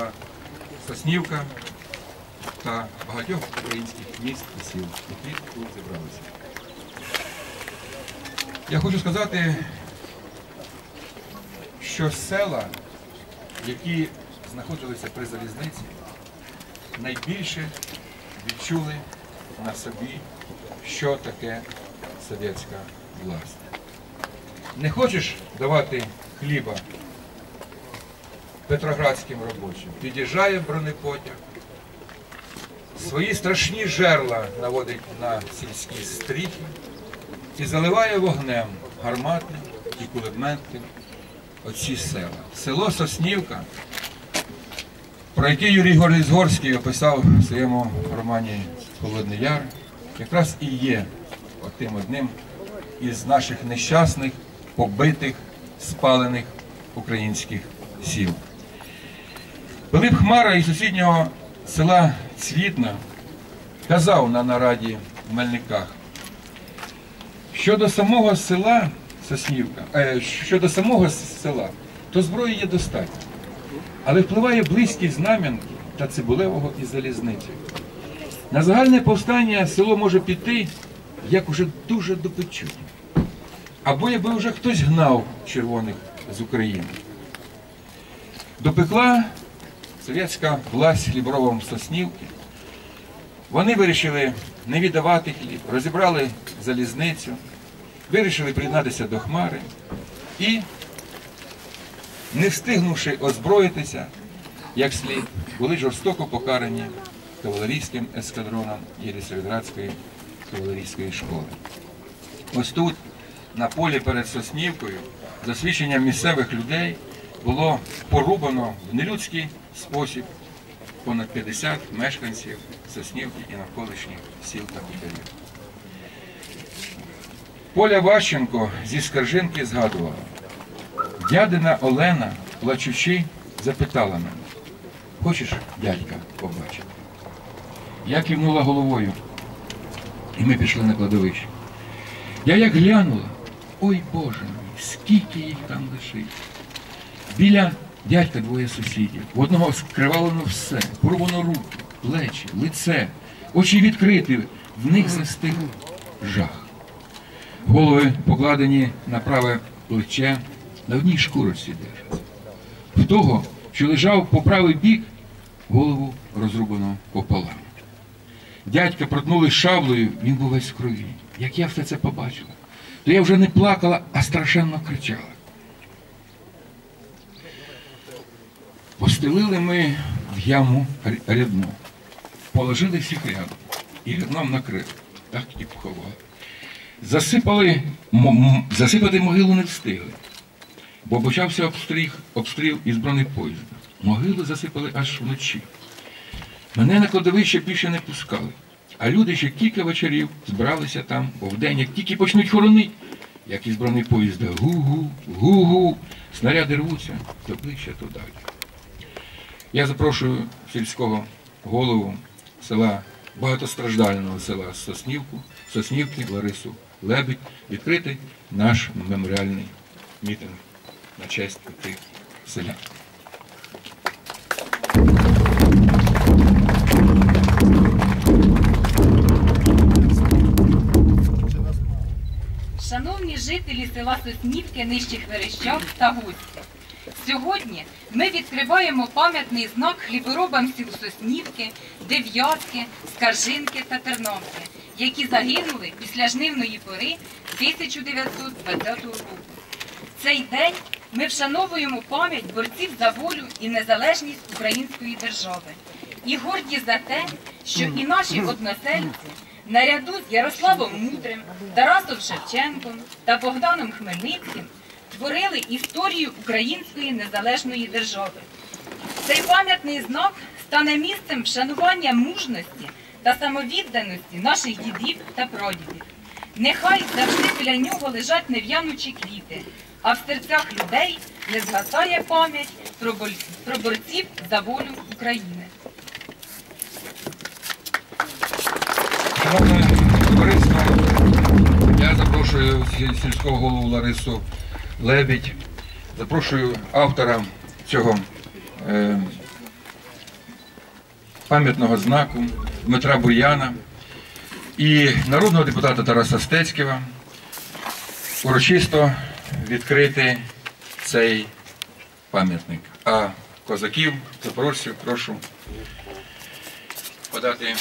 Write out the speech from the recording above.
села Соснівка та багатьох українських міст і сіл, які тут зібралися. Я хочу сказати, що села, які знаходилися при залізниці, найбільше відчули на собі, що таке совєтська власть. Не хочеш давати хліба петроградським робочим, під'їжджає бронепотяг, свої страшні жерла наводить на сільські стріхи і заливає вогнем гарматним і кулеметним оці села. Село Соснівка, про яке Юрій Горський описав в своєму романі Холодний Яр, якраз і є отим одним із наших нещасних, побитих, спалених українських сіл. Пилип Хмара із сусіднього села Цвітна казав на нараді в Мельниках, щодо самого села Соснівка, е, щодо самого села, то зброї є достатньо. Але впливає близькість знам'янки та цибулевого і залізниці. На загальне повстання село може піти, як уже дуже допечуть. Або якби вже хтось гнав червоних з України. Допекла совєтська власть хліборобам Соснівки. Вони вирішили не віддавати хліб, розібрали залізницю, вирішили приєднатися до Хмари і, не встигнувши озброїтися, як слід, були жорстоко покарані кавалерійським ескадроном Єлісавідградської кавалерійської школи. Ось тут, на полі перед Соснівкою, за свідченням місцевих людей, було порубано в нелюдський спосіб понад 50 мешканців Соснівки і навколишніх сіл та хуторів. Поля Ващенко зі скаржинки згадувала. Дядина Олена, плачучи, запитала мене, хочеш дядька побачити? Я кивнула головою, і ми пішли на кладовище. Я як глянула, ой Боже мій, скільки їх там лишить. Біля дядька двоє сусідів. В одного скривалено все, порвано руки, плечі, лице, очі відкриті, в них застиг жах. Голови покладені на праве плече, на одній шкурочці держаться. В того, що лежав по правий бік, голову розрубано пополам. Дядька протнули шаблею, він був весь в крові. Як я все це побачила, то я вже не плакала, а страшенно кричала. Постелили ми в яму рядно, положили всіх рядом і рядном накрили, так і поховали. Засипали, засипати могилу не встигли, бо почався обстріл, обстріл із бронепоїзда. Могилу засипали аж вночі. Мене на кладовище більше не пускали, а люди ще кілька вечорів збиралися там, бо вдень, як тільки почнуть хоронити, як із бронепоїзда гу-гу, гу-гу, снаряди рвуться, то ближче, то далі. Я запрошую сільського голову села багатостраждального села Соснівку, Соснівки Ларису Лебедь відкрити наш меморіальний мітинг на честь тих селян. Шановні жителі села Соснівки, Нижчих Верещак та гості. Сьогодні ми відкриваємо пам'ятний знак хліборобам сіл Соснівки, Дев'ятки, Скаржинки та Тернавки, які загинули після жнивної пори 1920 року. Цей день ми вшановуємо пам'ять борців за волю і незалежність української держави і горді за те, що і наші односельці наряду з Ярославом Мудрим, Тарасом Шевченком та Богданом Хмельницьким творили історію української незалежної держави. Цей пам'ятний знак стане місцем вшанування мужності та самовідданості наших дідів та прадідів. Нехай завжди біля нього лежать нев'янучі квіти, а в серцях людей не згасає пам'ять про борців за волю України. Шановне товариство, я запрошую сільського голову Ларису Лебідь, запрошую автора цього е, пам'ятного знаку Дмитра Бур'яна і народного депутата Тараса Стецького урочисто відкрити цей пам'ятник. А козаків, запорожців, прошу подати